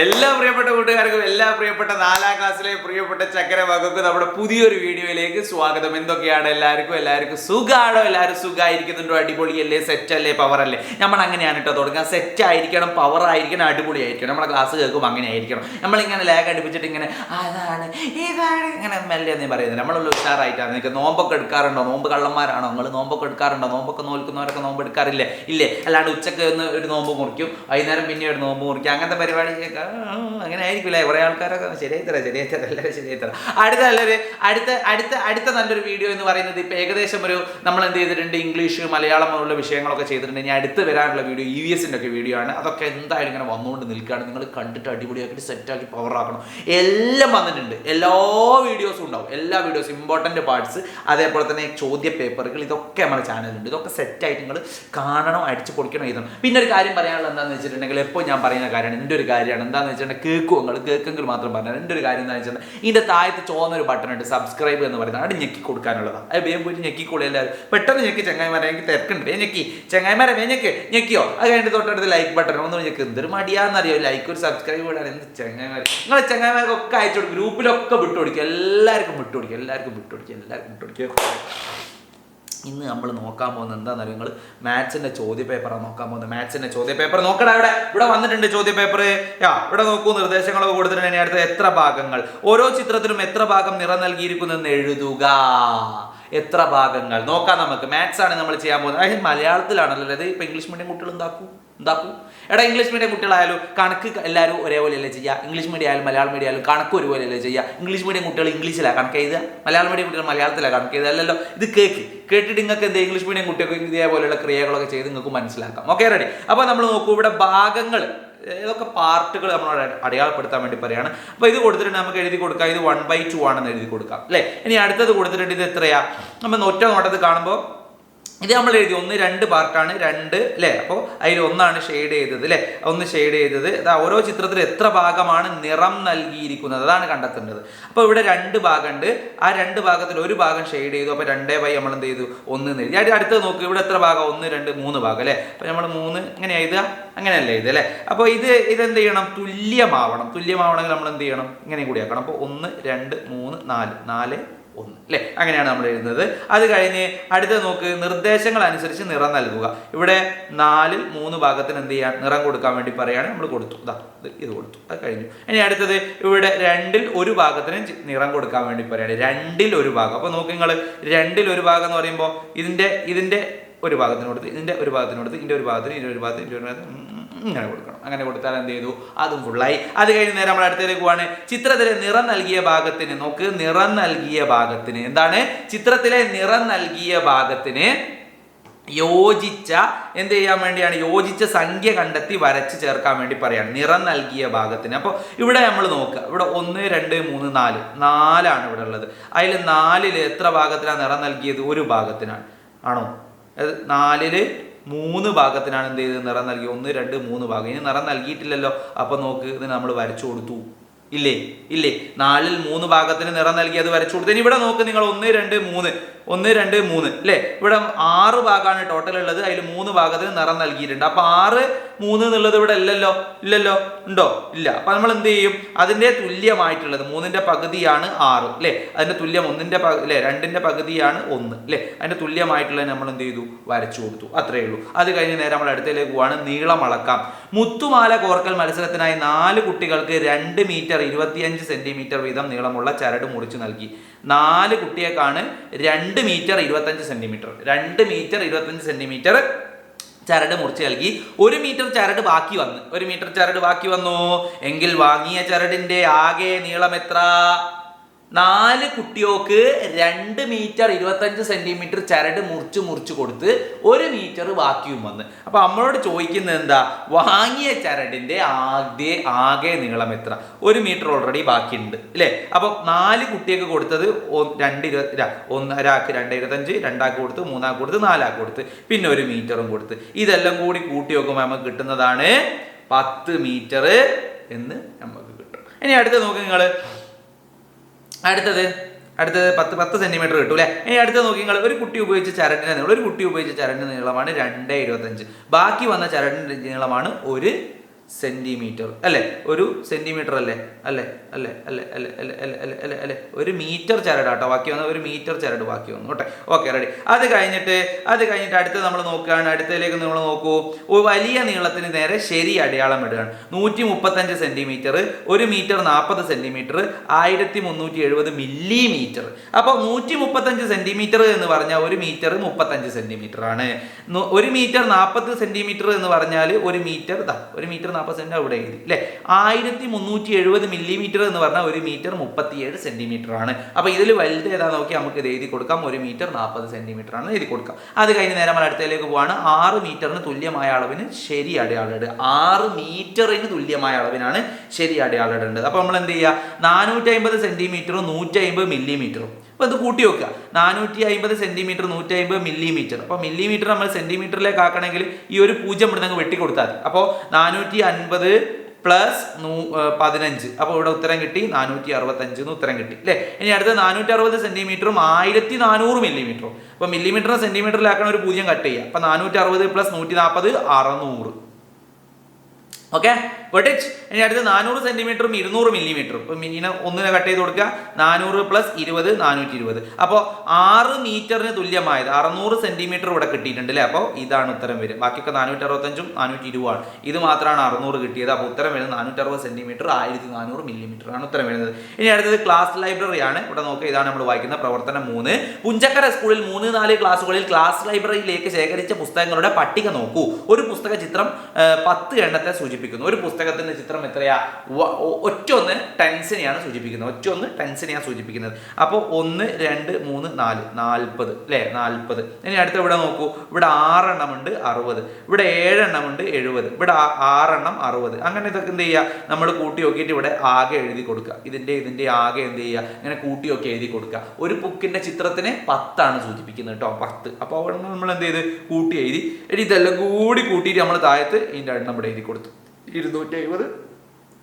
എല്ലാ പ്രിയപ്പെട്ട കൂട്ടുകാർക്കും എല്ലാ പ്രിയപ്പെട്ട നാലാം ക്ലാസ്സിലെ പ്രിയപ്പെട്ട ചക്കര വകുപ്പ് നമ്മുടെ പുതിയൊരു വീഡിയോയിലേക്ക് സ്വാഗതം. എന്തൊക്കെയാണ് എല്ലാവർക്കും? എല്ലാവർക്കും സുഖാണോ? എല്ലാവരും സുഖമായിരിക്കുന്നുണ്ടോ അടിപൊളിയല്ലേ? സെറ്റ് അല്ലേ പവർ അല്ലേ നമ്മൾ അങ്ങനെയാണ് കേട്ടോ തുടങ്ങുക. സെറ്റ് ആയിരിക്കണം പവർ ആയിരിക്കണം അടിപൊളി ആയിരിക്കണം നമ്മുടെ ക്ലാസ് കേൾക്കുമ്പോൾ അങ്ങനെ ആയിരിക്കണം നമ്മളിങ്ങനെ ലാഗ് അടിപ്പിച്ചിട്ട് ഇങ്ങനെ അതാണ് ഇതാണ് ഇങ്ങനെ മെല്ലെ എന്നേ പറയുന്നത് നമ്മളുള്ള ഉഷാറായിട്ടാണ്. നിങ്ങൾക്ക് നോമ്പൊക്കെ എടുക്കാറുണ്ടോ? നോമ്പ് കള്ളന്മാരാണോ? നിങ്ങൾ നോമ്പൊക്കെ എടുക്കാറുണ്ടോ? നോമ്പൊക്കെ നോൽക്കുന്നവരൊക്കെ നോമ്പ് എടുക്കാറില്ലേ? ഇല്ലേ? അല്ലാണ്ട് ഉച്ചയ്ക്ക് ഒരു നോമ്പ് മുറിക്കും വൈകുന്നേരം പിന്നെ ഒരു നോമ്പ് മുറിക്കും. അങ്ങനത്തെ പരിപാടി അങ്ങനെ ആയിരിക്കില്ല കുറേ ആൾക്കാരൊക്കെ ശരിയായി തരാം ശരിയായി തരാം അടുത്ത നല്ലൊരു അടുത്ത അടുത്ത അടുത്ത നല്ലൊരു വീഡിയോ എന്ന് പറയുന്നത് ഇപ്പം ഏകദേശം ഒരു നമ്മൾ എന്ത് ചെയ്തിട്ടുണ്ട്? ഇംഗ്ലീഷ് മലയാളം പോലുള്ള വിഷയങ്ങളൊക്കെ ചെയ്തിട്ടുണ്ട്. ഇനി അടുത്ത് വരാനുള്ള വീഡിയോ ഇ വി എസിന്റെ ഒക്കെ വീഡിയോ ആണ്. അതൊക്കെ എന്തായാലും ഇങ്ങനെ വന്നുകൊണ്ട് നിൽക്കുകയാണ്. നിങ്ങൾ കണ്ടിട്ട് അടിപൊളിയാക്കിയിട്ട് സെറ്റാക്കി ആക്കണം. എല്ലാം വന്നിട്ടുണ്ട്. എല്ലാ വീഡിയോസും ഉണ്ടാവും. എല്ലാ വീഡിയോസും ഇമ്പോർട്ടന്റ് പാർട്സ് അതേപോലെ തന്നെ ചോദ്യ പേപ്പറുകൾ ഇതൊക്കെ നമ്മുടെ ചാനലുണ്ട് ഇതൊക്കെ സെറ്റായിട്ട് നിങ്ങൾ കാണണം അടിച്ച് പൊളിക്കണം എഴുതണം. പിന്നെ ഒരു കാര്യം പറയാനുള്ളത് എന്താണെന്ന് വെച്ചിട്ടുണ്ടെങ്കിൽ എപ്പോൾ ഞാൻ പറയുന്ന കാര്യമാണ്. എന്റെ ഒരു കാര്യമാണ്. എന്താണെന്ന് വെച്ചിട്ടുണ്ടെങ്കിൽ കേൾക്കും. നിങ്ങൾ കേൾക്കെങ്കിൽ മാത്രം പറഞ്ഞാൽ എന്റെ ഒരു കാര്യം എന്താണെന്ന് വെച്ചിട്ടുണ്ടെങ്കിൽ ഇതിന്റെ താഴത്ത് ചോന്നൊരു ബട്ടൺ ഉണ്ട് സബ്സ്ക്രൈബ് എന്ന് പറയുന്നത്. അവിടെ ഞെക്കി കൊടുക്കാനുള്ളതാണ് അത് വേഗം പോയിട്ട് ഞെക്കിക്കൊള്ളി എല്ലാവരും. പെട്ടെന്ന് ഞെക്കി ചങ്ങായിമാരെ എനിക്ക് തിരക്കുണ്ട്. വേ ഞെക്കി. ചങ്ങായിമാരെ വേ ഞെക്ക്. ഞെക്കിയോ? അത് കഴിഞ്ഞിട്ട് തൊട്ടടുത്ത് ലൈക്ക് ബട്ടൺ ഒന്ന് ഞെക്ക്. എന്തൊരു മടിയാന്നറിയോ ലൈക്ക് ഒരു സബ്സ്ക്രൈബ് ഇടാൻ എന്ത് ചങ്ങായിമാർ നിങ്ങൾ ചങ്ങായിമാർക്കൊക്കെ അയച്ചു കൊടുക്കും. ഗ്രൂപ്പിലൊക്കെ വിട്ടു കൊടുക്കുക എല്ലാവർക്കും വിട്ടു കൊടുക്കുക എല്ലാവർക്കും വിട്ടു കൊടുക്കുക എല്ലാവർക്കും വിട്ടു കൊടുക്കുക ഇന്ന് നമ്മൾ നോക്കാൻ പോകുന്നത് എന്താണെന്ന് നിങ്ങൾ? മാത്സിന്റെ ചോദ്യ പേപ്പറാണ് നോക്കാൻ പോകുന്നത്. മാത്സിന്റെ ചോദ്യ പേപ്പർ നോക്കടാ ഇവിടെ ഇവിടെ വന്നിട്ടുണ്ട് ചോദ്യ പേപ്പർ യാ ഇവിടെ നോക്കൂ നിർദ്ദേശങ്ങളൊക്കെ കൊടുത്തിട്ടുണ്ട്. ഇനി അടുത്ത എത്ര ഭാഗങ്ങൾ? ഓരോ ചിത്രത്തിലും എത്ര ഭാഗം നിറം നൽകിയിരിക്കുന്നെന്ന് എഴുതുക. എത്ര ഭാഗങ്ങൾ? നോക്കാം നമുക്ക്. മാത്സ് ആണ് നമ്മൾ ചെയ്യാൻ പോകുന്നത്. അതായത് മലയാളത്തിലാണല്ലോ അല്ലേ? ഇപ്പൊ ഇംഗ്ലീഷ് മീഡിയം കുട്ടികൾ എന്താക്കൂ? എന്താക്കൂ? എടാ ഇംഗ്ലീഷ് മീഡിയം കുട്ടികളായാലും കണക്ക് എല്ലാവരും ഒരേപോലെയല്ലേ ചെയ്യുക ഇംഗ്ലീഷ് മീഡിയം ആയാലും മലയാളം മീഡിയം ആയാലും കണക്ക് ഒരുപോലെയല്ലേ ചെയ്യുക ഇംഗ്ലീഷ് മീഡിയം കുട്ടികൾ ഇംഗ്ലീഷിലാണ് കണക്ക് എഴുതുക. മലയാളം മീഡിയം കുട്ടികൾ മലയാളത്തിലാണ് കണക്ക് എഴുതുക. അല്ലല്ലോ ഇത് കേക്ക്. കേട്ടിട്ട് നിങ്ങൾക്ക് എന്ത് ഇംഗ്ലീഷ് മീഡിയം കുട്ടികൾക്ക് ഇതേപോലെയുള്ള ക്രിയകളൊക്കെ ചെയ്ത് നിങ്ങൾക്ക് മനസ്സിലാക്കാം. ഓക്കെ റെഡി അപ്പോൾ നമ്മൾ നോക്കൂ ഇവിടെ ഭാഗങ്ങൾ ഏതൊക്കെ പാർട്ടുകൾ നമ്മൾ അടയാളപ്പെടുത്താൻ വേണ്ടി പറയാണ്. അപ്പോൾ ഇത് കൊടുത്തിട്ടുണ്ട് നമുക്ക് എഴുതി കൊടുക്കാം. ഇത് വൺ ബൈ ടു ആണെന്ന് എഴുതി കൊടുക്കാം അല്ലേ? ഇനി അടുത്തത് കൊടുത്തിട്ടുണ്ട് ഇത് എത്രയാ? നമ്മൾ ഒറ്റ നോട്ടത്തിൽ കാണുമ്പോൾ ഇത് നമ്മൾ എഴുതി. ഒന്ന് രണ്ട് പാർട്ടാണ്. രണ്ട് അല്ലേ അപ്പോൾ അതിൽ ഒന്നാണ് ഷെയ്ഡ് ചെയ്തത് അല്ലേ ഒന്ന് ഷെയ്ഡ് ചെയ്തത്. അതാ ഓരോ ചിത്രത്തിൽ എത്ര ഭാഗമാണ് നിറം നൽകിയിരിക്കുന്നത്. അതാണ് കണ്ടെത്തേണ്ടത്. അപ്പോൾ ഇവിടെ രണ്ട് ഭാഗമുണ്ട്. ആ രണ്ട് ഭാഗത്തിൽ ഒരു ഭാഗം ഷെയ്ഡ് ചെയ്തു. അപ്പോൾ രണ്ടേ ബൈ നമ്മൾ എന്ത് ചെയ്തു? ഒന്ന് എന്ന് എഴുതി. അടുത്തത് നോക്ക്. ഇവിടെ എത്ര ഭാഗം? ഒന്ന് രണ്ട് മൂന്ന് ഭാഗം അല്ലേ അപ്പോൾ നമ്മൾ മൂന്ന് ഇങ്ങനെ എഴുതുക. അങ്ങനെയല്ല എഴുതുക അല്ലേ അപ്പോൾ ഇത് ഇതെന്ത് ചെയ്യണം? തുല്യമാവണം. തുല്യമാവണമെങ്കിൽ നമ്മൾ എന്ത് ചെയ്യണം? ഇങ്ങനെ കൂടി ആക്കണം. അപ്പോൾ ഒന്ന് രണ്ട് മൂന്ന് നാല്. നാല് ഒന്ന് അല്ലേ? അങ്ങനെയാണ് നമ്മൾ എഴുതുന്നത്. അത് കഴിഞ്ഞ് അടുത്ത നോക്ക് നിർദ്ദേശങ്ങൾ അനുസരിച്ച് നിറം നൽകുക. ഇവിടെ നാലിൽ മൂന്ന് ഭാഗത്തിന് എന്ത് ചെയ്യാൻ നിറം കൊടുക്കാൻ വേണ്ടി പറയുകയാണ് നമ്മൾ കൊടുത്തു. ഇതാ ഇത് കൊടുത്തു. അത് കഴിഞ്ഞു. ഇനി അടുത്തത് ഇവിടെ രണ്ടിൽ ഒരു ഭാഗത്തിന് നിറം കൊടുക്കാൻ വേണ്ടി പറയുകയാണ് രണ്ടിൽ ഒരു ഭാഗം. അപ്പോൾ നോക്ക് നിങ്ങൾ രണ്ടിൽ ഒരു ഭാഗം എന്ന് പറയുമ്പോൾ ഇതിന്റെ ഇതിന്റെ ഒരു ഭാഗത്തിന് കൊടുത്ത് ഇതിന്റെ ഒരു ഭാഗത്തിന് കൊടുത്ത് ഇതിന്റെ ഒരു ഭാഗത്തിന് ഇതിന്റെ ഒരു ഭാഗത്തിന് ഇതിന്റെ ഒരു ഭാഗത്തിന് ഇങ്ങനെ കൊടുക്കണം. അങ്ങനെ കൊടുത്താൽ എന്ത് ചെയ്തു? അതും ഫുള്ളായി അത് കഴിഞ്ഞ് നേരെ നമ്മൾ അടുത്തേക്ക് പോവാണ്. ചിത്രത്തിലെ നിറം നൽകിയ ഭാഗത്തിന് നോക്ക്. നിറം നൽകിയ ഭാഗത്തിന് എന്താണ്? ചിത്രത്തിലെ നിറം നൽകിയ ഭാഗത്തിന് യോജിച്ച എന്ത് ചെയ്യാൻ വേണ്ടിയാണ്? യോജിച്ച സംഖ്യ കണ്ടെത്തി വരച്ച് ചേർക്കാൻ വേണ്ടി പറയാണ്. നിറം നൽകിയ ഭാഗത്തിന്. അപ്പോൾ ഇവിടെ നമ്മൾ നോക്കുക ഇവിടെ ഒന്ന് രണ്ട് മൂന്ന് നാല്. നാലാണ് ഇവിടെ ഉള്ളത്. അതിൽ നാലിൽ എത്ര ഭാഗത്തിനാണ് നിറം നൽകിയത്? ഒരു ഭാഗത്തിനാണ്. ആണോ? നാലിൽ മൂന്ന് ഭാഗത്തിനാണ് എന്ത് ചെയ്തത്? നിറം നൽകി. ഒന്ന് രണ്ട് മൂന്ന് ഭാഗം. ഇനി നിറം നൽകിയിട്ടില്ലല്ലോ. അപ്പൊ നോക്ക് ഇത് നമ്മൾ വരച്ചു കൊടുത്തു. ഇല്ലേ? ഇല്ലേ? നാലിൽ മൂന്ന് ഭാഗത്തിന് നിറം നൽകി അത് വരച്ചു കൊടുത്തു. ഇനി ഇവിടെ നോക്ക് നിങ്ങൾ ഒന്ന് രണ്ട് മൂന്ന്. ഒന്ന് രണ്ട് മൂന്ന്. അല്ലേ ഇവിടെ ആറ് ഭാഗമാണ് ടോട്ടൽ ഉള്ളത്. അതിൽ മൂന്ന് ഭാഗത്തിന് നിറം നൽകിയിട്ടുണ്ട്. അപ്പൊ ആറ് മൂന്ന് എന്നുള്ളത് ഇവിടെ ഇല്ലല്ലോ ഇല്ലല്ലോ? ഉണ്ടോ? ഇല്ല. അപ്പൊ നമ്മൾ എന്ത് ചെയ്യും? അതിന്റെ തുല്യമായിട്ടുള്ളത് മൂന്നിന്റെ പകുതിയാണ് ആറ് അല്ലേ? അതിന്റെ തുല്യം ഒന്നിന്റെ അല്ലേ? രണ്ടിന്റെ പകുതിയാണ് ഒന്ന് അല്ലേ? അതിന്റെ തുല്യമായിട്ടുള്ളത് നമ്മൾ എന്ത് ചെയ്തു? വരച്ചു കൊടുത്തു. അത്രേ ഉള്ളൂ. അത് കഴിഞ്ഞ് നേരെ നമ്മൾ അടുത്തേക്ക് പോവാണ് നീളം അളക്കാം മുത്തുമാല കോർക്കൽ മത്സരത്തിനായി നാല് കുട്ടികൾക്ക് രണ്ട് മീറ്റർ ഇരുപത്തിയഞ്ച് സെന്റിമീറ്റർ വീതം നീളമുള്ള ചരട് മുറിച്ചു നൽകി. നാല് കുട്ടിയേക്കാണ് രണ്ട് മീറ്റർ ഇരുപത്തഞ്ച് സെന്റിമീറ്റർ. രണ്ട് മീറ്റർ ഇരുപത്തഞ്ച് സെന്റിമീറ്റർ ചരട് മുറിച്ച് നൽകി. ഒരു മീറ്റർ ചരട് ബാക്കി വന്നു. ഒരു മീറ്റർ ചരട് ബാക്കി വന്നു. എങ്കിൽ വാങ്ങിയ ചരടിന്റെ ആകെ നീളം എത്ര? നാല് കുട്ടിയോക്ക് രണ്ട് മീറ്റർ ഇരുപത്തഞ്ച് സെന്റിമീറ്റർ ചരട് മുറിച്ച് മുറിച്ച് കൊടുത്ത് ഒരു മീറ്റർ ബാക്കിയും വന്ന്. അപ്പോൾ നമ്മളോട് ചോദിക്കുന്നത് എന്താ? വാങ്ങിയ ചരടിന്റെ ആദ്യ ആകെ നീളം എത്ര? ഒരു മീറ്റർ ഓൾറെഡി ബാക്കിയുണ്ട് അല്ലേ അപ്പോൾ നാല് കുട്ടിയൊക്കെ കൊടുത്തത് രണ്ട് ഇരുപത് ഒന്നരാക്ക് രണ്ട് ഇരുപത്തഞ്ച് രണ്ടാക്ക് കൊടുത്ത് മൂന്നാക്ക് കൊടുത്ത് നാലാക്ക് കൊടുത്ത് പിന്നെ ഒരു മീറ്ററും കൊടുത്ത്. ഇതെല്ലാം കൂടി കൂട്ടി നോക്കുമ്പോൾ നമുക്ക് കിട്ടുന്നതാണ് പത്ത് മീറ്റർ എന്ന് നമുക്ക് കിട്ടും. ഇനി അടുത്ത് നോക്ക് നിങ്ങൾ അടുത്തത് അടുത്തത് പത്ത് പത്ത് സെന്റിമീറ്റർ കിട്ടും അല്ലേ? ഇനി അടുത്ത നോക്കി നിങ്ങൾ ഒരു കുട്ടി ഉപയോഗിച്ച ചരടിന്റെ നീളം ഒരു കുട്ടി ഉപയോഗിച്ച ചരടിന്റെ നീളമാണ് രണ്ട് ഇരുപത്തഞ്ച്. ബാക്കി വന്ന ചരടിന്റെ നീളമാണ് ഒരു സെന്റിമീറ്റർ അല്ലേ ഒരു സെന്റിമീറ്റർ അല്ലേ അല്ലേ അല്ലേ അല്ലേ അല്ലേ അല്ലേ അല്ലേ അല്ലേ അല്ലേ അല്ലേ ഒരു മീറ്റർ ചരട് കേട്ടോ ബാക്കി വന്ന ഒരു മീറ്റർ ചരട് ബാക്കി വന്നു കേട്ടെ ഓക്കെ റെഡി അത് കഴിഞ്ഞിട്ട് അത് കഴിഞ്ഞിട്ട് അടുത്ത് നമ്മൾ നോക്കുകയാണ് അടുത്തതിലേക്ക് നമ്മൾ നോക്കൂ ഒരു വലിയ നീളത്തിന് നേരെ ശരി അടയാളം ഇടുകയാണ് നൂറ്റി മുപ്പത്തഞ്ച് സെന്റിമീറ്റർ ഒരു മീറ്റർ നാൽപ്പത് സെന്റിമീറ്റർ ആയിരത്തി മുന്നൂറ്റി എഴുപത് മില്ലിമീറ്റർ അപ്പോൾ നൂറ്റി മുപ്പത്തഞ്ച് സെന്റിമീറ്റർ എന്ന് പറഞ്ഞാൽ ഒരു മീറ്റർ മുപ്പത്തഞ്ച് സെന്റിമീറ്റർ ആണ് ഒരു മീറ്റർ നാൽപ്പത് സെന്റിമീറ്റർ എന്ന് പറഞ്ഞാൽ ഒരു മീറ്റർ ഒരു മീറ്റർ സെന്റ് അവിടെ എഴുതി അല്ലേ ആയിരത്തി മുന്നൂറ്റി എഴുപത് മില്ലിമീറ്റർ എന്ന് പറഞ്ഞാൽ ഒരു മീറ്റർ മുപ്പത്തിയേഴ് സെന്റിമീറ്റർ ആണ്. അപ്പോൾ ഇതിൽ വലുത് ഏതാ നോക്കി നമുക്ക് ഇത് എഴുതി കൊടുക്കാം. ഒരു മീറ്റർ നാൽപ്പത് സെന്റിമീറ്റർ ആണ് എഴുതി കൊടുക്കാം. അത് കഴിഞ്ഞ് നേരം നമ്മൾ അടുത്തതിലേക്ക് പോവാണ്. ആറ് മീറ്ററിന് തുല്യമായ അളവിന് ശരി അടയാളിടുക ആറ് മീറ്ററിന് തുല്യമായ അളവിനാണ് ശരി അടയാളിടേണ്ടത് അപ്പോൾ നമ്മൾ എന്ത് ചെയ്യുക? നാനൂറ്റി അമ്പത് സെന്റിമീറ്ററും നൂറ്റി അമ്പത് മില്ലിമീറ്ററും അപ്പോൾ ഇത് കൂട്ടി വെക്കുക. നാനൂറ്റി അമ്പത് സെന്റിമീറ്റർ നൂറ്റി അമ്പത് മില്ലിമീറ്റർ അപ്പോൾ മില്ലിമീറ്റർ നമ്മൾ സെന്റിമീറ്ററിലേക്ക് ആക്കണമെങ്കിൽ ഈ ഒരു പൂജ്യം ഇവിടെ നിന്ന് വെട്ടി കൊടുത്താൽ മതി. അപ്പോൾ നാനൂറ്റി അൻപത് പ്ലസ് നൂ പതിനഞ്ച്. അപ്പോൾ ഇവിടെ ഉത്തരം കിട്ടി. നാനൂറ്റി അറുപത്തഞ്ച് എന്ന് ഉത്തരം കിട്ടി. അല്ലേ ഇനി അടുത്ത നാനൂറ്റി അറുപത് സെന്റിമീറ്ററും ആയിരത്തി നാനൂറ് മില്ലിമീറ്ററും അപ്പോൾ മില്ലിമീറ്ററും സെന്റിമീറ്ററിലാക്കണ ഒരു പൂജ്യം കട്ട് ചെയ്യുക. അപ്പോൾ നാനൂറ്റി അറുപത് പ്ലസ് നൂറ്റി നാൽപ്പത് അറുന്നൂറ്. ഓക്കെ? ഇറ്റ് ഇനി അടുത്ത് നാനൂറ് സെന്റിമീറ്ററും ഇരുന്നൂറ് മില്ലിമീറ്ററും ഇപ്പം ഇങ്ങനെ ഒന്നിനെ കട്ട് ചെയ്ത് കൊടുക്കുക. നാനൂറ് പ്ലസ് ഇരുപത് നാനൂറ്റി ഇരുപത് അപ്പോൾ ആറ് മീറ്ററിന് തുല്യമായത് അറുന്നൂറ് സെന്റിമീറ്റർ ഇവിടെ കിട്ടിയിട്ടുണ്ട് അല്ലേ? അപ്പോൾ ഇതാണ് ഉത്തരം വരും ബാക്കിയൊക്കെ നാനൂറ്റി അറുപത്തഞ്ചും നാനൂറ്റി ഇരുപതാണ് ഇത് മാത്രമാണ് അറുന്നൂറ് കിട്ടിയത്. അപ്പോൾ ഉത്തരം വരുന്നത് നാനൂറ്റി അറുപത് സെന്റിമീറ്റർ ആയിരത്തി നാനൂറ് മില്ലിമീറ്റർ ആണ് ഉത്തരം വരുന്നത്. ഇനി അടുത്തത് ക്ലാസ് ലൈബ്രറി ആണ്. ഇവിടെ നോക്കുക ഇതാണ് നമ്മൾ വായിക്കുന്ന പ്രവർത്തനം മൂന്ന്. പുഞ്ചക്കര സ്കൂളിൽ മൂന്ന് നാല് ക്ലാസ്സുകളിൽ ക്ലാസ് ലൈബ്രറിയിലേക്ക് ശേഖരിച്ച പുസ്തകങ്ങളുടെ പട്ടിക നോക്കൂ. ഒരു പുസ്തക ചിത്രം പത്ത് എണ്ണത്തെ സൂചിപ്പിക്കുന്നു. ഒരു പുസ്തകത്തിന്റെ ചിത്രം എത്രയാ? ഒറ്റൊന്ന് ടെൻസിനെയാണ് സൂചിപ്പിക്കുന്നത്. ഒറ്റ ഒന്ന് ടെൻസിനെയാണ് സൂചിപ്പിക്കുന്നത്. അപ്പോൾ ഒന്ന് രണ്ട് മൂന്ന് നാല്. നാൽപ്പത്. അല്ലേ? നാൽപ്പത്. ഇനി അടുത്ത ഇവിടെ നോക്കൂ. ഇവിടെ ആറെണ്ണമുണ്ട് അറുപത്. ഇവിടെ ഏഴെണ്ണമുണ്ട് എഴുപത്. ഇവിടെ ആറെണ്ണം അറുപത്. അങ്ങനെ ഇതൊക്കെ എന്ത് ചെയ്യുക നമ്മൾ കൂട്ടി നോക്കിയിട്ട് ഇവിടെ ആകെ എഴുതി കൊടുക്കുക. ഇതിന്റെ ഇതിന്റെ ആകെ എന്ത് ചെയ്യുക ഇങ്ങനെ കൂട്ടി ഒക്കെ എഴുതി കൊടുക്കുക. ഒരു ബുക്കിന്റെ ചിത്രത്തിന് പത്താണ് സൂചിപ്പിക്കുന്നത് കേട്ടോ. പത്ത്. അപ്പോൾ അവിടെ നമ്മൾ എന്ത് ചെയ്ത്? കൂട്ടി എഴുതി. ഇനി ഇതെല്ലാം കൂടി കൂട്ടിയിട്ട് നമ്മൾ താഴത്ത് ഇതിന്റെ എണ്ണം ഇവിടെ എഴുതി കൊടുത്തു. ഇരുന്നൂറ്റി എഴുപത്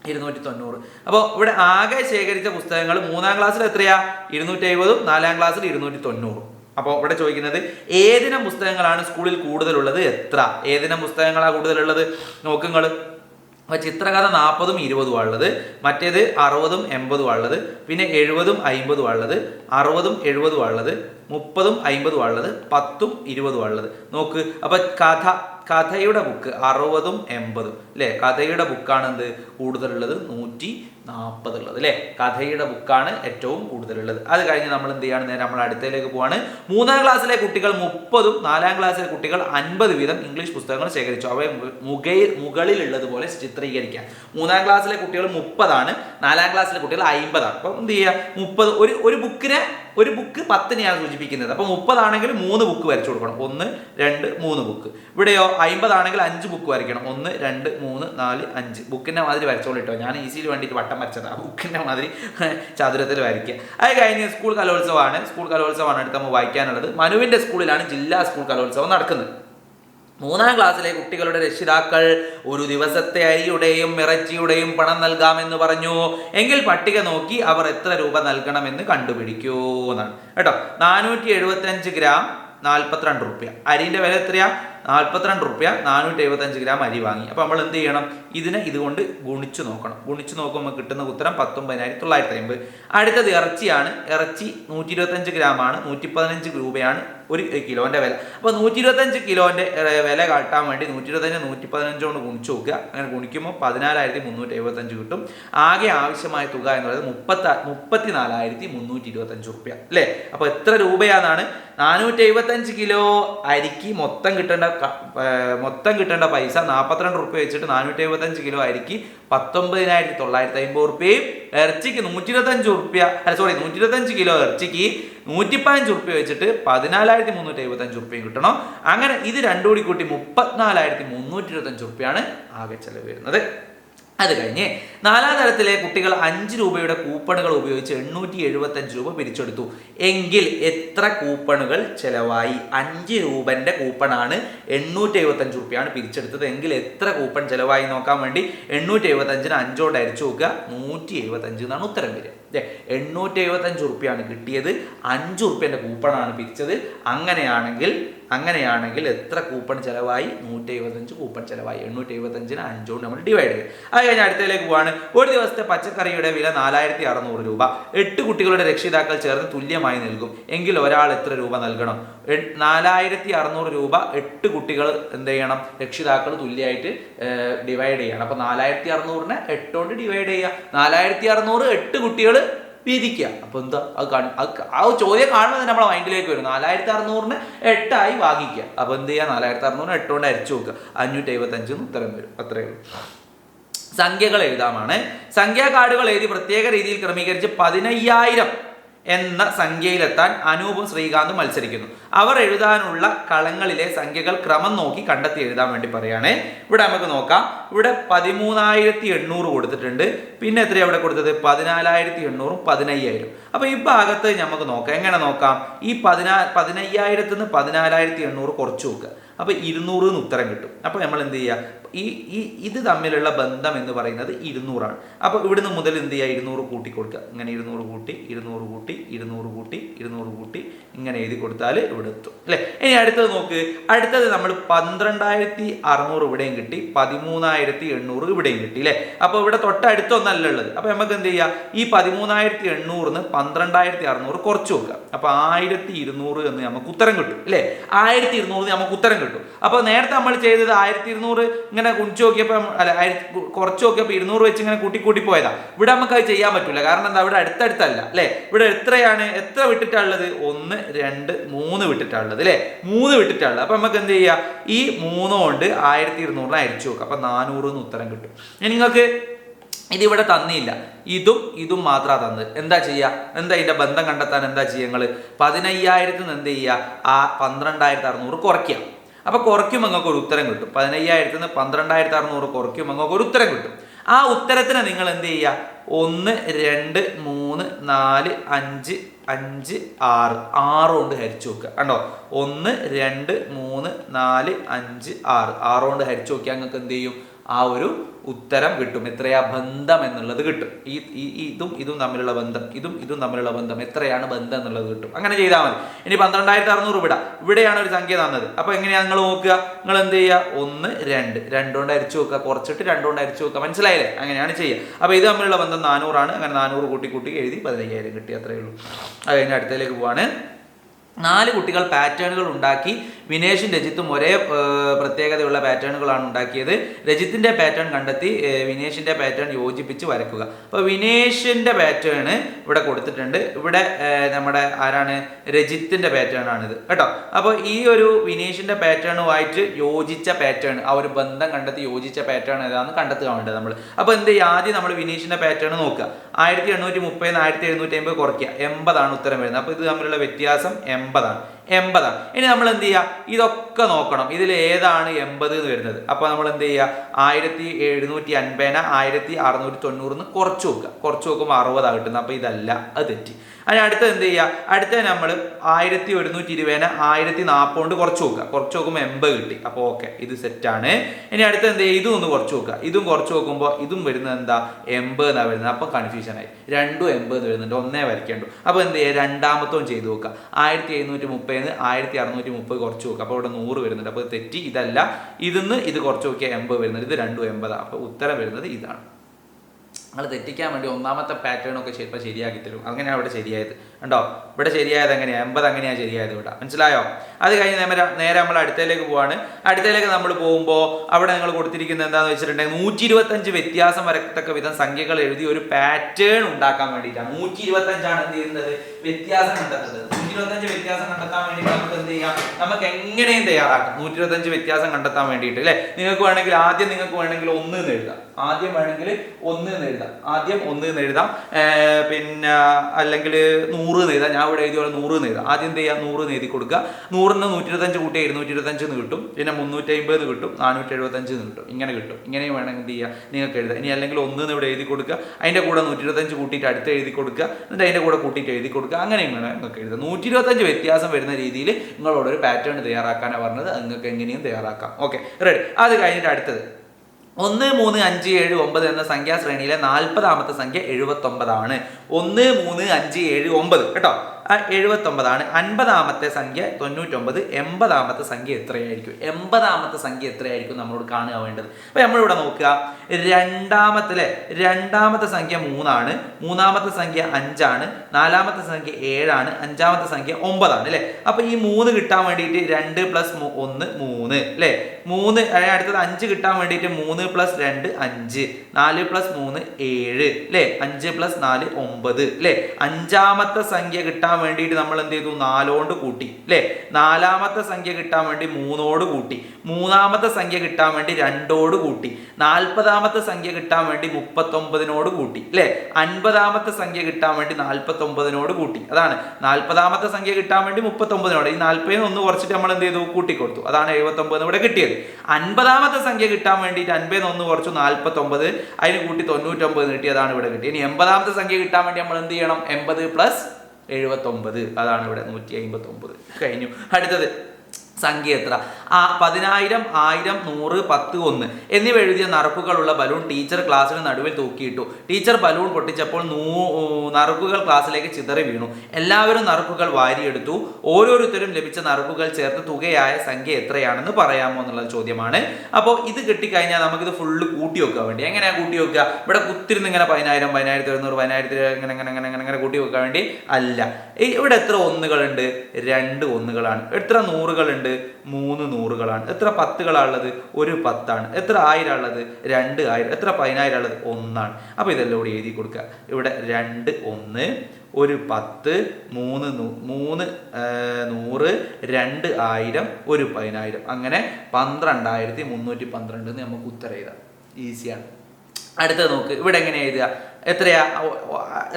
ഇരുന്നൂറ്റി തൊണ്ണൂറ് അപ്പോൾ ഇവിടെ ആകെ ശേഖരിച്ച പുസ്തകങ്ങൾ മൂന്നാം ക്ലാസ്സിൽ എത്രയാ? ഇരുന്നൂറ്റി എഴുപതും നാലാം ക്ലാസ്സിൽ ഇരുന്നൂറ്റി തൊണ്ണൂറും അപ്പോൾ ഇവിടെ ചോദിക്കുന്നത് ഏതിനം പുസ്തകങ്ങളാണ് സ്കൂളിൽ കൂടുതലുള്ളത്? എത്ര? ഏതിനം പുസ്തകങ്ങളാണ് കൂടുതലുള്ളത്? നോക്കുങ്ങൾ അപ്പോൾ ചിത്രകഥ നാൽപ്പതും ഇരുപതും ഉള്ളത്. മറ്റേത് അറുപതും എൺപതും ഉള്ളത്. പിന്നെ എഴുപതും അമ്പതും ഉള്ളത്. അറുപതും എഴുപതും ഉള്ളത്. മുപ്പതും അമ്പതും ഉള്ളത് പത്തും ഇരുപതും ഉള്ളത് നോക്ക് അപ്പൊ കഥ കഥയുടെ ബുക്ക് അറുപതും എൺപതും അല്ലേ കഥയുടെ ബുക്കാണ് എന്ത്? കൂടുതലുള്ളത് നൂറ്റി നാൽപ്പത് ഉള്ളത് അല്ലേ കഥയുടെ ബുക്കാണ് ഏറ്റവും കൂടുതലുള്ളത്. അത് കഴിഞ്ഞ് നമ്മൾ എന്ത് ചെയ്യാണ്? നേരെ നമ്മൾ അടുത്തതിലേക്ക് പോവാണ്. മൂന്നാം ക്ലാസ്സിലെ കുട്ടികൾ മുപ്പതും നാലാം ക്ലാസ്സിലെ കുട്ടികൾ അൻപത് വീതം ഇംഗ്ലീഷ് പുസ്തകങ്ങൾ ശേഖരിച്ചു. അവയെ മുകയിൽ മുകളിലുള്ളതുപോലെ ചിത്രീകരിക്കാം. മൂന്നാം ക്ലാസ്സിലെ കുട്ടികൾ മുപ്പതാണ് നാലാം ക്ലാസ്സിലെ കുട്ടികൾ അമ്പതാണ് അപ്പം എന്ത് ചെയ്യുക? മുപ്പത് ഒരു ഒരു ബുക്കിനെ ഒരു ബുക്ക് പത്തിനെയാണ് സൂചിപ്പിക്കുന്നത്. അപ്പോൾ മുപ്പതാണെങ്കിൽ മൂന്ന് ബുക്ക് വരച്ചു കൊടുക്കണം. ഒന്ന് രണ്ട് മൂന്ന് ബുക്ക് ഇവിടെയോ അമ്പതാണെങ്കിൽ അഞ്ച് ബുക്ക് വരയ്ക്കണം. ഒന്ന് രണ്ട് മൂന്ന് നാല് അഞ്ച്. ബുക്കിന്റെ മാതിരി വരച്ചോളൂ കേട്ടോ ഞാൻ ഈസിയിൽ വേണ്ടിയിട്ട് വട്ടം വരച്ചതാണ് ബുക്കിന്റെ മാതിരി ചതുരത്തിൽ വരയ്ക്കുക. അത് കഴിഞ്ഞ് സ്കൂൾ കലോത്സവമാണ്. സ്കൂൾ കലോത്സവമാണ് അടുത്ത് നമ്മൾ വായിക്കാനുള്ളത്. മനുവിന്റെ സ്കൂളിലാണ് ജില്ലാ സ്കൂൾ കലോത്സവം നടക്കുന്നത്. മൂന്നാം ക്ലാസ്സിലെ കുട്ടികളുടെ രക്ഷിതാക്കൾ ഒരു ദിവസത്തെ അരിയുടെയും ഇറച്ചിയുടെയും പണം നൽകാമെന്ന് പറഞ്ഞു. എങ്കിൽ പട്ടിക നോക്കി അവർ എത്ര രൂപ നൽകണമെന്ന് കണ്ടുപിടിക്കൂ എന്നാണ്. കേട്ടോ നാനൂറ്റി എഴുപത്തി അഞ്ച് ഗ്രാം നാൽപ്പത്തിരണ്ട് റുപ്യ. അരിന്റെ വില എത്രയാ? നാൽപ്പത്തിരണ്ട് റുപ്യ നാനൂറ്റി എഴുപത്തഞ്ച് ഗ്രാം അരി വാങ്ങി. അപ്പോൾ നമ്മൾ എന്ത് ചെയ്യണം? ഇതിനെ ഇതുകൊണ്ട് ഗുണിച്ചു നോക്കണം. ഗുണിച്ചു നോക്കുമ്പോൾ കിട്ടുന്ന ഉത്തരം പത്തൊമ്പതിനായിരത്തി തൊള്ളായിരത്തി അമ്പത് അടുത്തത് ഇറച്ചിയാണ്. ഇറച്ചി നൂറ്റി ഇരുപത്തഞ്ച് ഗ്രാമാണ് നൂറ്റി പതിനഞ്ച് രൂപയാണ് ഒരു കിലോന്റെ വില. അപ്പോൾ നൂറ്റി ഇരുപത്തഞ്ച് കിലോന്റെ വില കാട്ടാൻ വേണ്ടി നൂറ്റി ഇരുപത്തഞ്ച് നൂറ്റി പതിനഞ്ച് കൊണ്ട് ഗുണിച്ചു നോക്കുക. അങ്ങനെ ഗുണിക്കുമ്പോൾ പതിനാലായിരത്തി മുന്നൂറ്റി എഴുപത്തഞ്ച് കിട്ടും. ആകെ ആവശ്യമായ തുക എന്ന് പറയുന്നത് മുപ്പത്ത മുപ്പത്തി നാലായിരത്തി മുന്നൂറ്റി ഇരുപത്തഞ്ച് റുപ്യ. അല്ലേ? അപ്പോൾ എത്ര രൂപയാണെന്നാണ് നാനൂറ്റി എഴുപത്തഞ്ച് കിലോ അരിക്ക് മൊത്തം കിട്ടേണ്ട മൊത്തം കിട്ടേണ്ട പൈസ നാൽപ്പത്തിരണ്ട് റുപ്യ വെച്ചിട്ട് നാനൂറ്റി എഴുപത്തഞ്ച് കിലോ അരിക്ക് പത്തൊമ്പതിനായിരത്തി തൊള്ളായിരത്തി അമ്പത് റുപ്യയും ഇറച്ചിക്ക് നൂറ്റി ഇരുപത്തഞ്ച് റുപ്യ അല്ല സോറി നൂറ്റി ഇരുപത്തഞ്ച് കിലോ ഇറച്ചിക്ക് നൂറ്റി പതിനഞ്ച് റുപ്യ വെച്ചിട്ട് പതിനാലായിരത്തി മുന്നൂറ്റി എഴുപത്തഞ്ച് റുപ്യയും കിട്ടണം. അങ്ങനെ ഇത് രണ്ടു കൂടി കൂട്ടി മുപ്പത്തിനാലായിരത്തി മുന്നൂറ്റി ഇരുപത്തഞ്ച് റുപ്യാണ് ആകെ ചെലവ് വരുന്നത്. അത് കഴിഞ്ഞ് നാലാം തരത്തിലെ കുട്ടികൾ അഞ്ച് രൂപയുടെ കൂപ്പണുകൾ ഉപയോഗിച്ച് എണ്ണൂറ്റി എഴുപത്തഞ്ച് രൂപ പിരിച്ചെടുത്തു. എങ്കിൽ എത്ര കൂപ്പണുകൾ ചെലവായി? അഞ്ച് രൂപന്റെ കൂപ്പണാണ് എണ്ണൂറ്റി എഴുപത്തഞ്ച് രൂപയാണ് പിരിച്ചെടുത്തത്. എങ്കിൽ എത്ര കൂപ്പൺ ചെലവായി നോക്കാൻ വേണ്ടി എണ്ണൂറ്റി എഴുപത്തഞ്ചിന് അഞ്ചോട് അരിച്ചു നോക്കുക. നൂറ്റി എഴുപത്തഞ്ച് എന്നാണ് ഉത്തരം വരിക. എണ്ണൂറ്റി എഴുപത്തഞ്ച് ഉറുപ്പ്യാണ് കിട്ടിയത്. അഞ്ച് ഉറുപ്പ്യന്റെ കൂപ്പണാണ് പിരിച്ചത്. അങ്ങനെയാണെങ്കിൽ അങ്ങനെയാണെങ്കിൽ എത്ര കൂപ്പൺ ചിലവായി? നൂറ്റി എഴുപത്തഞ്ച് കൂപ്പൺ ചിലവായി. എണ്ണൂറ്റി എഴുപത്തഞ്ചിന് അഞ്ചുകൊണ്ട് നമ്മൾ ഡിവൈഡ് ചെയ്യും അത് കഴിഞ്ഞ് അടുത്തതിലേക്ക് പോവാണ്. ഒരു ദിവസത്തെ പച്ചക്കറിയുടെ വില നാലായിരത്തി അറുന്നൂറ് രൂപ. എട്ട് കുട്ടികളുടെ രക്ഷിതാക്കൾ ചേർന്ന് തുല്യമായി നൽകും. എങ്കിൽ ഒരാൾ എത്ര രൂപ നൽകണം? നാലായിരത്തി അറുന്നൂറ് രൂപ എട്ട് കുട്ടികൾ എന്ത് ചെയ്യണം? രക്ഷിതാക്കൾ തുല്യമായിട്ട് ഡിവൈഡ് ചെയ്യണം. അപ്പോൾ നാലായിരത്തി അറുന്നൂറിനെ എട്ട് കൊണ്ട് ഡിവൈഡ് ചെയ്യുക. നാലായിരത്തി അറുന്നൂറ് എട്ട് കുട്ടികൾ വീതിക്കുക. അപ്പൊ എന്താ ആ ചോദ്യം കാണുന്നത് നമ്മുടെ മൈൻഡിലേക്ക് വരും. നാലായിരത്തി അറുന്നൂറിന് എട്ടായി വാങ്ങിക്കുക. അപ്പൊ എന്ത് ചെയ്യുക? നാലായിരത്തി അറുന്നൂറിന് എട്ട് കൊണ്ട് അരിച്ചു നോക്കുക. അഞ്ഞൂറ്റി എഴുപത്തി അഞ്ച് ഉത്തരം വരും. അത്രയേ ഉള്ളൂ. സംഖ്യകൾ എഴുതാമാണ് സംഖ്യാ കാർഡുകൾ എഴുതി പ്രത്യേക രീതിയിൽ ക്രമീകരിച്ച് പതിനയ്യായിരം എന്ന സംഖ്യയിലെത്താൻ അനൂപും ശ്രീകാന്തും മത്സരിക്കുന്നു. അവർ എഴുതാനുള്ള കളങ്ങളിലെ സംഖ്യകൾ ക്രമം നോക്കി കണ്ടെത്തി എഴുതാൻ വേണ്ടി പറയാണ്. ഇവിടെ നമുക്ക് നോക്കാം. ഇവിടെ പതിമൂന്നായിരത്തി എണ്ണൂറ് കൊടുത്തിട്ടുണ്ട്. പിന്നെ എത്രയാണ് ഇവിടെ കൊടുത്തത്? പതിനാലായിരത്തി എണ്ണൂറും പതിനയ്യായിരം. അപ്പൊ ഈ ഭാഗത്ത് നമുക്ക് നോക്കാം. എങ്ങനെ നോക്കാം? ഈ പതിനാ പതിനയ്യായിരത്തിൽ നിന്ന് പതിനാലായിരത്തി എണ്ണൂറ് കുറച്ച് നോക്കുക അപ്പോൾ ഇരുന്നൂറ് ഉത്തരം കിട്ടും. അപ്പോൾ നമ്മൾ എന്ത് ചെയ്യുക? ഈ ഈ ഇത് തമ്മിലുള്ള ബന്ധം എന്ന് പറയുന്നത് ഇരുന്നൂറാണ്. അപ്പോൾ ഇവിടുന്ന് മുതൽ എന്ത് ചെയ്യുക? ഇരുന്നൂറ് കൂട്ടി കൊടുക്കുക. ഇങ്ങനെ ഇരുന്നൂറ് കൂട്ടി ഇരുന്നൂറ് കൂട്ടി ഇരുന്നൂറ് കൂട്ടി ഇരുന്നൂറ് കൂട്ടി ഇങ്ങനെ എഴുതി കൊടുത്താൽ ഇവിടെ എത്തും. അല്ലേ? ഇനി അടുത്തത് നോക്ക്. അടുത്തത് നമ്മൾ പന്ത്രണ്ടായിരത്തി അറുന്നൂറ് ഇവിടെയും കിട്ടി. പതിമൂന്നായിരത്തി എണ്ണൂറ് ഇവിടെയും കിട്ടി. അല്ലേ? അപ്പോൾ ഇവിടെ തൊട്ടടുത്തൊന്നല്ല ഉള്ളത്. അപ്പോൾ നമുക്ക് എന്ത് ചെയ്യാം? ഈ പതിമൂന്നായിരത്തി എണ്ണൂറിന് പന്ത്രണ്ടായിരത്തി അറുന്നൂറ് കുറച്ച് നോക്കുക അപ്പോൾ ആയിരത്തി ഇരുന്നൂറ് എന്ന് നമുക്ക് ഉത്തരം കിട്ടും. അല്ലേ? ആയിരത്തി ഇരുന്നൂറ് നമുക്ക് ഉത്തരം കിട്ടും. അപ്പോൾ നേരത്തെ നമ്മൾ ചെയ്തത് ആയിരത്തി ഇരുന്നൂറ് കുഞ്ചു നോക്കിയപ്പോൾ നമ്മ- അല്ല കുറച്ച് നോക്കിയപ്പോൾ ഇരുന്നൂറ് വെച്ച് ഇങ്ങനെ കൂട്ടി കൂട്ടി പോയതാ. ഇവിടെ നമുക്ക് അത് ചെയ്യാൻ പറ്റില്ല കാരണം എന്താ ഇവിടെ അടുത്തടുത്തല്ല അല്ലേ? ഇവിടെ എത്രയാണ് എത്ര വിട്ടിട്ടാണുള്ളത് ഒന്ന് രണ്ട് മൂന്ന് വിട്ടിട്ടാണുള്ളത് അല്ലേ? മൂന്ന് വിട്ടിട്ടുള്ളത്. അപ്പം നമുക്ക് എന്ത് ചെയ്യുക ഈ മൂന്ന് കൊണ്ട് ആയിരത്തി ഇരുന്നൂറിന് അരിച്ചു നോക്കുക അപ്പം നാനൂറ് എന്ന് ഉത്തരം കിട്ടും. ഇനി നിങ്ങൾക്ക് ഇതിവിടെ തന്നിയില്ല ഇതും ഇതും മാത്രമാണ് തന്നത്. എന്താ ചെയ്യുക എന്താ ഇതിന്റെ ബന്ധം കണ്ടെത്താൻ എന്താ ചെയ്യുക നിങ്ങൾ പതിനയ്യായിരത്തിൽ നിന്ന് എന്ത് ചെയ്യുക ആ പന്ത്രണ്ടായിരത്തി അറുന്നൂറ് കുറയ്ക്കുക അപ്പൊ കുറയ്ക്കും നിങ്ങൾക്ക് ഒരു ഉത്തരം കിട്ടും. പതിനയ്യായിരത്തിൽ നിന്ന് പന്ത്രണ്ടായിരത്തി അറുന്നൂറ് കുറയ്ക്കും നിങ്ങൾക്ക് ഒരു ഉത്തരം കിട്ടും. ആ ഉത്തരത്തിന് നിങ്ങൾ എന്ത് ചെയ്യുക? ഒന്ന് രണ്ട് മൂന്ന് നാല് അഞ്ച് അഞ്ച് ആറ്. ആറ് കൊണ്ട് ഹരിച്ചു നോക്കുക. കണ്ടോ? ഒന്ന് രണ്ട് മൂന്ന് നാല് അഞ്ച് ആറ്. ആറ് കൊണ്ട് ഹരിച്ചു നോക്കിയാൽ നിങ്ങൾക്ക് എന്ത് ചെയ്യും? ആ ഒരു ഉത്തരം കിട്ടും. എത്രയാ ബന്ധം എന്നുള്ളത് കിട്ടും. ഈ ഇതും ഇതും തമ്മിലുള്ള ബന്ധം ഇതും ഇതും തമ്മിലുള്ള ബന്ധം എത്രയാണ് ബന്ധം എന്നുള്ളത് കിട്ടും. അങ്ങനെ ചെയ്താൽ മതി. ഇനി പന്ത്രണ്ടായിരത്തി അറുന്നൂറ് ഇവിടെ ഇവിടെയാണ് ഒരു സംഖ്യ തന്നത്. അപ്പൊ എങ്ങനെയാ നിങ്ങൾ നോക്കുക? നിങ്ങൾ എന്ത് ചെയ്യുക? ഒന്ന് രണ്ട്. രണ്ടുകൊണ്ട് അരിച്ചു നോക്കുക കുറച്ചിട്ട് രണ്ടുകൊണ്ട് അരിച്ചു നോക്കുക മനസ്സിലായില്ലേ? അങ്ങനെയാണ് ചെയ്യുക. അപ്പൊ ഇത് തമ്മിലുള്ള ബന്ധം നാനൂറാണ്. അങ്ങനെ നാനൂറ് കൂട്ടി കൂട്ടി എഴുതി പതിനയ്യായിരം കിട്ടി. അത്രയേ ഉള്ളൂ. അത് കഴിഞ്ഞ് അടുത്തതിലേക്ക് പോവാണ്. നാല് കുട്ടികൾ പാറ്റേണുകൾ ഉണ്ടാക്കി വിനേഷും രജിത്തും ഒരേ പ്രത്യേകതയുള്ള പാറ്റേണുകളാണ് ഉണ്ടാക്കിയത്. രജിത്തിന്റെ പാറ്റേൺ കണ്ടെത്തി വിനേഷിന്റെ പാറ്റേൺ യോജിപ്പിച്ച് വരയ്ക്കുക. അപ്പോൾ വിനേഷിന്റെ പാറ്റേൺ ഇവിടെ കൊടുത്തിട്ടുണ്ട്. ഇവിടെ നമ്മുടെ ആരാണ്? രജിത്തിന്റെ പാറ്റേൺ ആണിത് കേട്ടോ? അപ്പോൾ ഈ ഒരു വിനേഷിന്റെ പാറ്റേണുമായിട്ട് യോജിച്ച പാറ്റേൺ ആ ഒരു ബന്ധം കണ്ടെത്തി യോജിച്ച പാറ്റേൺ ഏതാണെന്ന് കണ്ടെത്തുക വേണ്ടത് നമ്മൾ അപ്പോൾ എന്ത് ആദ്യം നമ്മൾ വിനേഷിന്റെ പാറ്റേൺ നോക്കുക. ആയിരത്തി എണ്ണൂറ്റി മുപ്പതിന് ആയിരത്തി എഴുന്നൂറ്റി അമ്പത് കുറയ്ക്കുക. എൺപതാണ് ഉത്തരം വരുന്നത്. അപ്പോൾ ഇത് തമ്മിലുള്ള വ്യത്യാസം എൺപതാണ് എൺപതാണ്. ഇനി നമ്മൾ എന്ത് ചെയ്യുക ഇതൊക്കെ നോക്കണം. ഇതിൽ ഏതാണ് എൺപത് എന്ന് വരുന്നത്? അപ്പോൾ നമ്മൾ എന്ത് ചെയ്യുക ആയിരത്തി എഴുന്നൂറ്റി അൻപതിന് ആയിരത്തി അറുന്നൂറ്റി തൊണ്ണൂറിന് കുറച്ച് നോക്കുക കുറച്ച് നോക്കുമ്പോൾ അറുപതാണ് കിട്ടുന്നത്. അപ്പോൾ ഇതല്ല അത് തെറ്റി. അതിന് അടുത്തത് എന്ത് ചെയ്യുക അടുത്ത നമ്മൾ ആയിരത്തി ഒരുന്നൂറ്റി ഇരുപതിന് ആയിരത്തി നാൽപ്പത് കൊണ്ട് കുറച്ച് നോക്കുക കുറച്ച് നോക്കുമ്പോൾ എൺപത് കിട്ടി. അപ്പോൾ ഓക്കെ ഇത് സെറ്റാണ്. ഇനി അടുത്ത് എന്ത് ചെയ്യുക ഇതും ഒന്ന് കുറച്ച് നോക്കുക ഇതും കുറച്ച് നോക്കുമ്പോൾ ഇതും വരുന്നത് എന്താ? എൺപത് എന്നാണ് വരുന്നത്. അപ്പോൾ കൺഫ്യൂഷനായി രണ്ടും എൺപത് വരുന്നുണ്ട്. ഒന്നേ വരയ്ക്കേണ്ടു. അപ്പോൾ എന്ത് ചെയ്യുക രണ്ടാമത്തവും ചെയ്ത് നോക്കുക. ആയിരത്തി എഴുന്നൂറ്റി മുപ്പതിന് ആയിരത്തി അറുന്നൂറ്റി മുപ്പത് കുറച്ച് നോക്കുക അപ്പോൾ ഇവിടെ നൂറ് വരുന്നുണ്ട്. അപ്പോൾ തെറ്റി ഇതല്ല. ഇതിന്ന് ഇത് കുറച്ച് നോക്കിയാൽ എൺപത് വരുന്നുണ്ട് ഇത് രണ്ടും എൺപതാണ് അപ്പോൾ ഉത്തരം വരുന്നത് ഇതാണ്. നിങ്ങൾ തെറ്റിക്കാൻ വേണ്ടി ഒന്നാമത്തെ പാറ്റേൺ ഒക്കെ ചിലപ്പോൾ ശരിയാക്കി തരും. അങ്ങനെയാണ് അവിടെ ശരിയായത്. കണ്ടോ? ഇവിടെ ശരിയായത് എങ്ങനെയാണ് എൺപത് അങ്ങനെയാണ് ശരിയായത് ഇവിടെ. മനസ്സിലായോ? അത് കഴിഞ്ഞ് നേരെ നേരെ നമ്മൾ അടുത്തതിലേക്ക് പോവാണ്. അടുത്തതിലേക്ക് നമ്മൾ പോകുമ്പോൾ അവിടെ നിങ്ങൾ കൊടുത്തിരിക്കുന്നത് എന്താണെന്ന് വെച്ചിട്ടുണ്ടെങ്കിൽ നൂറ്റി ഇരുപത്തഞ്ച് വ്യത്യാസം വരത്തക്ക വിധം സംഖ്യകൾ എഴുതി ഒരു പാറ്റേൺ ഉണ്ടാക്കാൻ വേണ്ടിയിട്ടാണ്. നൂറ്റി ഇരുപത്തഞ്ചാണ് എന്ത് ചെയ്യുന്നത്? വ്യത്യാസം കണ്ടെത്തുന്നത്. നൂറ്റി ഇരുപത്തഞ്ച് വ്യത്യാസം കണ്ടെത്താൻ വേണ്ടി നമുക്ക് എന്ത് ചെയ്യാം? നമുക്ക് എങ്ങനെയും തയ്യാറാക്കാം. നൂറ്റി ഇരുപത്തഞ്ച് വ്യത്യാസം കണ്ടെത്താൻ വേണ്ടിയിട്ട് അല്ലേ? നിങ്ങൾക്ക് വേണമെങ്കിൽ ആദ്യം നിങ്ങൾക്ക് വേണമെങ്കിൽ ഒന്ന് എന്ന് എഴുതാം. ആദ്യം വേണമെങ്കിൽ ഒന്ന് എന്ന് എഴുതാം. ആദ്യം ഒന്ന് എന്ന് എഴുതാം. പിന്നെ അല്ലെങ്കിൽ നൂറ് എന്ന് എഴുതാം ഞാൻ ഇവിടെ എഴുതിയ പോലെ നൂറ് എന്ന് ആദ്യം എന്ത് ചെയ്യുക? നൂറ് നെയ്തി കൊടുക്കുക. നൂറിന് നൂറ്റി ഇരുപത്തഞ്ച് കൂട്ടി ഇരുന്നൂറ്റി ഇരുപത്തഞ്ച് എന്ന് കിട്ടും. പിന്നെ മുന്നൂറ്റി അമ്പത് കിട്ടും. നാനൂറ്റി എഴുപത്തഞ്ച് എന്ന് കിട്ടും. ഇങ്ങനെ കിട്ടും. ഇങ്ങനെ വേണമെങ്കിൽ എന്ത് ചെയ്യുക? നിങ്ങൾക്ക് എഴുതാം ഇനി അല്ലെങ്കിൽ ഒന്ന് ഇവിടെ എഴുതി കൊടുക്കുക. അതിന്റെ കൂടെ നൂറ്റി ഇരുപത്തഞ്ച് കൂട്ടിയിട്ട് അടുത്ത് എഴുതി കൊടുക്കുക. എന്നിട്ട് അതിന്റെ കൂടെ കൂട്ടിയിട്ട് എഴുതി കൊടുക്കുക. അങ്ങനെ വേണം നിങ്ങൾക്ക് എഴുതാം നൂറ്റി ഇരുപത്തഞ്ച് വ്യത്യാസം വരുന്ന രീതിയിൽ നിങ്ങളോട് ഒരു പാറ്റേൺ തയ്യാറാക്കാനാണ് പറഞ്ഞത്. നിങ്ങൾക്ക് എങ്ങനെയും തയ്യാറാക്കാം. ഓക്കെ. റെഡി. അത് കഴിഞ്ഞിട്ട് അടുത്തത്. ഒന്ന് മൂന്ന് അഞ്ച് ഏഴ് ഒമ്പത് എന്ന സംഖ്യാശ്രേണിയിലെ നാൽപ്പതാമത്തെ സംഖ്യ എഴുപത്തൊമ്പതാണ്. ഒന്ന് മൂന്ന് അഞ്ച് ഏഴ് ഒമ്പത്. കേട്ടോ? എഴുപത്തൊമ്പതാണ്. അൻപതാമത്തെ സംഖ്യ തൊണ്ണൂറ്റൊമ്പത്. എൺപതാമത്തെ സംഖ്യ എത്രയായിരിക്കും? എൺപതാമത്തെ സംഖ്യ എത്രയായിരിക്കും നമ്മളോട് കാണുക വേണ്ടത്? അപ്പൊ നമ്മളിവിടെ നോക്കുക. രണ്ടാമത്തിലെ രണ്ടാമത്തെ സംഖ്യ മൂന്നാണ്. മൂന്നാമത്തെ സംഖ്യ അഞ്ചാണ്. നാലാമത്തെ സംഖ്യ ഏഴാണ്. അഞ്ചാമത്തെ സംഖ്യ ഒമ്പതാണ് അല്ലെ? അപ്പൊ ഈ മൂന്ന് കിട്ടാൻ വേണ്ടിയിട്ട് രണ്ട് പ്ലസ് ഒന്ന് മൂന്ന് അല്ലെ? മൂന്ന് അടുത്തത് അഞ്ച് കിട്ടാൻ വേണ്ടിയിട്ട് മൂന്ന് പ്ലസ് രണ്ട് അഞ്ച്. നാല് പ്ലസ് മൂന്ന് ഏഴ് അല്ലെ? അഞ്ച് പ്ലസ് നാല് ഒമ്പത് അല്ലെ? അഞ്ചാമത്തെ സംഖ്യ കിട്ടാൻ വേണ്ടിയിട്ട് നമ്മൾ എന്ത് ചെയ്തു? നാലോണ്ട് കൂട്ടി. അല്ലെ നാലാമത്തെ സംഖ്യ കിട്ടാൻ വേണ്ടി മൂന്നോട് കൂട്ടി. മൂന്നാമത്തെ സംഖ്യ കിട്ടാൻ വേണ്ടി രണ്ടോട് കൂട്ടി. നാൽപ്പതാമത്തെ സംഖ്യ കിട്ടാൻ വേണ്ടി മുപ്പത്തൊമ്പതിനോട് കൂട്ടി. അല്ലെ അൻപതാമത്തെ സംഖ്യ കിട്ടാൻ വേണ്ടി നാൽപ്പത്തൊമ്പതിനോട് കൂട്ടി. അതാണ്. നാൽപ്പതാമത്തെ സംഖ്യ കിട്ടാൻ വേണ്ടി മുപ്പത്തൊമ്പതിനോട്. ഈ നാൽപ്പതിന് ഒന്ന് കുറച്ചിട്ട് നമ്മൾ എന്ത് ചെയ്തു? കൂട്ടിക്കൊടുത്തു. അതാണ് എഴുപത്തൊമ്പത് ഇവിടെ കിട്ടിയത്. അൻപതാമത്തെ സംഖ്യ കിട്ടാൻ വേണ്ടിയിട്ട് അൻപതിന് ഒന്ന് കുറച്ചു നാൽപ്പത്തൊമ്പത്. അതിന് കൂട്ടി തൊണ്ണൂറ്റൊമ്പത് കിട്ടിയതാണ് ഇവിടെ കിട്ടിയത്. ഇനി എൺപതാമത്തെ സംഖ്യ കിട്ടാൻ വേണ്ടി നമ്മൾ എന്ത് ചെയ്യണം? എൺപത് പ്ലസ് എഴുപത്തൊമ്പത്. അതാണ് ഇവിടെ നൂറ്റി അമ്പത്തി ഒമ്പത് കഴിഞ്ഞു. അടുത്തത്. സംഖ്യ എത്ര ആ പതിനായിരം ആയിരം നൂറ് പത്ത് ഒന്ന് എന്നിവ എഴുതിയ നറുക്കുകളുള്ള ബലൂൺ ടീച്ചർ ക്ലാസ്സിന് നടുവിൽ തൂക്കിയിട്ടു. ടീച്ചർ ബലൂൺ പൊട്ടിച്ചപ്പോൾ നൂ നറുക്കുകൾ ക്ലാസ്സിലേക്ക് ചിതറി വീണു. എല്ലാവരും നറുക്കുകൾ വാരിയെടുത്തു. ഓരോരുത്തരും ലഭിച്ച നറുക്കുകൾ ചേർത്ത് തുകയായ സംഖ്യ എത്രയാണെന്ന് പറയാമോ എന്നുള്ള ചോദ്യമാണ്. അപ്പോൾ ഇത് കിട്ടിക്കഴിഞ്ഞാൽ നമുക്കിത് ഫുള്ള് കൂട്ടി വെക്കാൻ വേണ്ടി. എങ്ങനെയാണ് കൂട്ടി വെക്കുക ഇവിടെ കുത്തിരുന്ന് ഇങ്ങനെ പതിനായിരം പതിനായിരത്തി എഴുന്നൂറ് പതിനായിരത്തി ഇങ്ങനെ ഇങ്ങനെ ഇങ്ങനെ ഇങ്ങനെ കൂട്ടി വെക്കാൻ വേണ്ടി അല്ല. ഇവിടെ എത്ര ഒന്നുകളുണ്ട്? രണ്ട് ഒന്നുകളാണ്. എത്ര നൂറുകളുണ്ട്? മൂന്ന് നൂറുകളാണ്. എത്ര പത്തുകളാണുള്ളത് ഒരു പത്താണ്. എത്ര ആയിരം ഉള്ളത്? രണ്ട് ആയിരം. എത്ര പതിനായിരം ഉള്ളത്? ഒന്നാണ്. അപ്പോൾ ഇതെല്ലാം കൂടി എഴുതി കൊടുക്കുക. ഇവിടെ രണ്ട് ഒന്ന് ഒരു പത്ത് മൂന്ന് മൂന്ന് നൂറ് രണ്ട് ആയിരം ഒരു പതിനായിരം. അങ്ങനെ പന്ത്രണ്ടായിരത്തി മുന്നൂറ്റി പന്ത്രണ്ട് നമുക്ക് ഉത്തരം എഴുതാം. ഈസിയാണ് അടുത്തത് നോക്ക്. ഇവിടെ എങ്ങനെ എഴുതുക? എത്രയാ?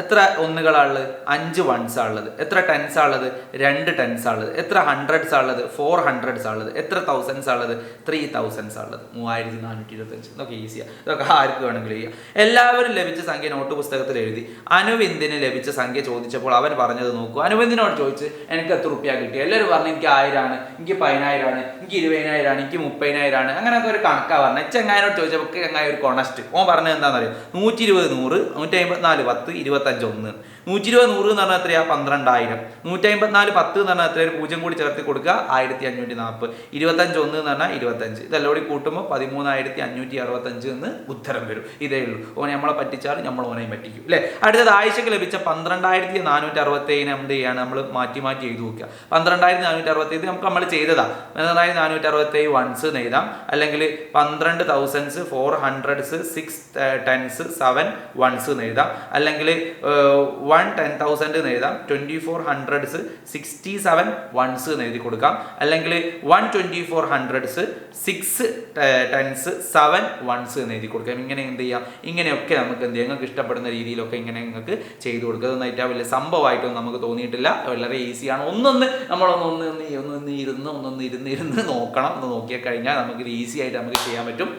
എത്ര ഒന്നുകളാണ് അഞ്ച് വൺസ് ഉള്ളത് എത്ര ടെൻസ് ഉള്ളത് രണ്ട് ടെൻസ് ഉള്ളത് എത്ര ഹൺഡ്രഡ്സ് ഉള്ളത് ഫോർ ഹൺഡ്രഡ്സ് ഉള്ളത് എത്ര തൗസൻഡ്സ് ഉള്ളത് ത്രീ തൗസൻഡ്സ് ഉള്ളത് മൂവായിരത്തി നാനൂറ്റി ഇരുപത്തഞ്ച് ഇതൊക്കെ ഈസിയാണ് ഇതൊക്കെ ആർക്ക് വേണമെങ്കിലും ചെയ്യാം. എല്ലാവരും ലഭിച്ച സംഖ്യ നോട്ട് പുസ്തകത്തിൽ എഴുതി. അനുവിന്ദിന് ലഭിച്ച സംഖ്യ ചോദിച്ചപ്പോൾ അവൻ പറഞ്ഞത് നോക്കൂ. അനുവിന്ദിനോട് ചോദിച്ച് എനിക്ക് എത്ര റുപ്യ കിട്ടി? എല്ലാവരും പറഞ്ഞു എനിക്ക് ആയിരമാണ് എനിക്ക് പതിനായിരമാണ് എനിക്ക് ഇരുപതിനായിരമാണ് എനിക്ക് മുപ്പതിനായിരമാണ് അങ്ങനെയൊക്കെ ഒരു കണക്കാണ് പറഞ്ഞത്. ചെങ്ങായനോട് ചോദിച്ചപ്പോൾ ചെങ്ങായ ഒരു കൊണസ്റ്റ്. ഓൻ പറഞ്ഞത് എന്താണെന്ന് അറിയാം നൂറ്റി ഇരുപത് നൂറ് നൂറ്റി അമ്പത്തിനാല് പത്ത് ഇരുപത്തഞ്ച് ഒന്ന്. നൂറ്റി ഇരുപത് നൂറ് എന്ന് പറഞ്ഞാൽ എത്രയാ? പന്ത്രണ്ടായിരം. നൂറ്റി അമ്പത്തിനാല് പത്ത് എന്ന് പറഞ്ഞാൽ എത്രയാണ് പൂജ്യം കൂടി ചേർത്ത് കൊടുക്കുക. ആയിരത്തി അഞ്ഞൂറ്റി നാൽപ്പത് ഇരുപത്തഞ്ച് ഒന്ന് എന്ന് പറഞ്ഞാൽ ഇരുപത്തഞ്ച്. ഇതെല്ലാം കൂടി കൂട്ടുമ്പോൾ പതിമൂന്നായിരത്തി അഞ്ഞൂറ്റി അറുപത്തഞ്ച് എന്ന് ഉത്തരം വരും. ഇതേ ഉള്ളൂ. ഓനെ നമ്മളെ പറ്റിച്ചാൽ നമ്മൾ ഓനെയും പറ്റിക്കും. അല്ലേ? അടുത്തത് ആഴ്ചക്ക് ലഭിച്ച പന്ത്രണ്ടായിരത്തി നാനൂറ്റി അറുപത്തേഴിന് എന്ത് ചെയ്യാണ് നമ്മൾ മാറ്റി മാറ്റി എഴുതി നോക്കുക പന്ത്രണ്ടായിരത്തി നാനൂറ്റി അറുപത്തേഴ് നമുക്ക് നമ്മൾ ചെയ്തതാ. പന്ത്രണ്ടായിരത്തി നാനൂറ്റി അറുപത്തേഴ് വൺസ് എഴുതാം. അല്ലെങ്കിൽ പന്ത്രണ്ട് thousands four hundreds six tens seven ones എഴുതാം. അല്ലെങ്കിൽ വൺ ടെൻ തൗസൻഡ് എന്ന് എഴുതാം. Twenty four hundreds sixty seven ones എന്ന് എഴുതി കൊടുക്കാം. അല്ലെങ്കിൽ one twenty four hundreds six tens seven ones എന്ന് എഴുതി കൊടുക്കാം. ഇങ്ങനെ എന്ത് ചെയ്യാം? ഇങ്ങനെയൊക്കെ നമുക്ക് എന്ത് ചെയ്യാം? നിങ്ങൾക്ക് ഇഷ്ടപ്പെടുന്ന രീതിയിലൊക്കെ ഇങ്ങനെ നിങ്ങൾക്ക് ചെയ്തു കൊടുക്കുക അതൊന്നും ഏറ്റവും വലിയ സംഭവമായിട്ടൊന്നും നമുക്ക് തോന്നിയിട്ടില്ല. വളരെ ഈസിയാണ് ഒന്നൊന്ന് നമ്മളൊന്ന് ഒന്ന് ഒന്ന് ഒന്നൊന്ന് ഇരുന്ന് ഒന്നൊന്ന് ഇരുന്ന് ഇരുന്ന് നോക്കണം. ഒന്ന് നോക്കിയാൽ കഴിഞ്ഞാൽ നമുക്കിത് ഈസി ആയിട്ട് നമുക്ക് ചെയ്യാൻ പറ്റും.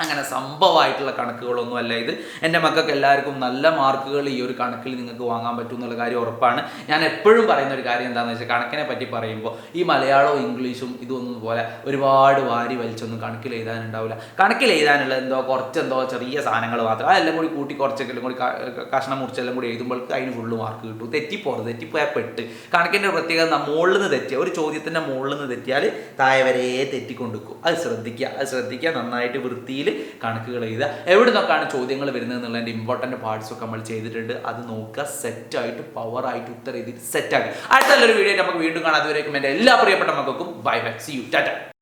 അങ്ങനെ സംഭവമായിട്ടുള്ള കണക്കുകളൊന്നും അല്ല ഇത്. എന്റെ മക്കൾക്ക് എല്ലാവർക്കും നല്ല മാർക്കുകൾ ഈ ഒരു കണക്കിൽ നിങ്ങൾക്ക് വാങ്ങാൻ പറ്റും എന്നുള്ള കാര്യം ഉറപ്പാണ്. ഞാൻ എപ്പോഴും പറയുന്ന ഒരു കാര്യം എന്താണെന്ന് വെച്ചാൽ കണക്കിനെ പറ്റി പറയുമ്പോൾ ഈ മലയാളവും ഇംഗ്ലീഷും ഇതൊന്നും പോലെ ഒരുപാട് വാരി വലിച്ചൊന്നും കണക്കിൽ എഴുതാനുണ്ടാവില്ല. കണക്കിൽ എഴുതാനുള്ള എന്തോ കുറച്ചെന്തോ ചെറിയ സാധനങ്ങൾ മാത്രം. അതെല്ലാം കൂടി കൂട്ടി കുറച്ചെങ്കിലും കൂടി കഷ്ണം മുറിച്ചെല്ലാം കൂടി എഴുതുമ്പോൾ അതിന് ഫുള്ള് മാർക്ക് കിട്ടും. തെറ്റിപ്പോകരുത്. തെറ്റിപ്പോയാൽ പെട്ട്. കണക്കിന്റെ പ്രത്യേകത മുകളിൽ നിന്ന് തെറ്റിയ ഒരു ചോദ്യത്തിന്റെ മുകളിൽ നിന്ന് തെറ്റിയാൽ താഴെ വരെ തെറ്റിക്കൊണ്ടിരിക്കും. അത് ശ്രദ്ധിക്കുക. അത് ശ്രദ്ധിക്കുക. നന്നായിട്ട് വൃത്തിയിൽ കണക്കുകൾ എഴുതുക. എവിടെ നിന്നൊക്കെയാണ് ചോദ്യങ്ങൾ വരുന്നത് എന്നുള്ളതിന്റെ ഇമ്പോർട്ടന്റ് പാർട്സ് ഒക്കെ നമ്മൾ ചെയ്തിട്ടുണ്ട്. അത് നോക്കുക. സെറ്റായിട്ട് പവറായിട്ട് ഉത്തരം എഴുതിയിട്ട് സെറ്റാക്കി അടുത്ത നല്ലൊരു വീഡിയോ നമുക്ക് വീണ്ടും കാണാം. അതുവരേക്കും എന്റെ എല്ലാ പ്രിയപ്പെട്ട മക്കൾക്കും bye bye see you ta-ta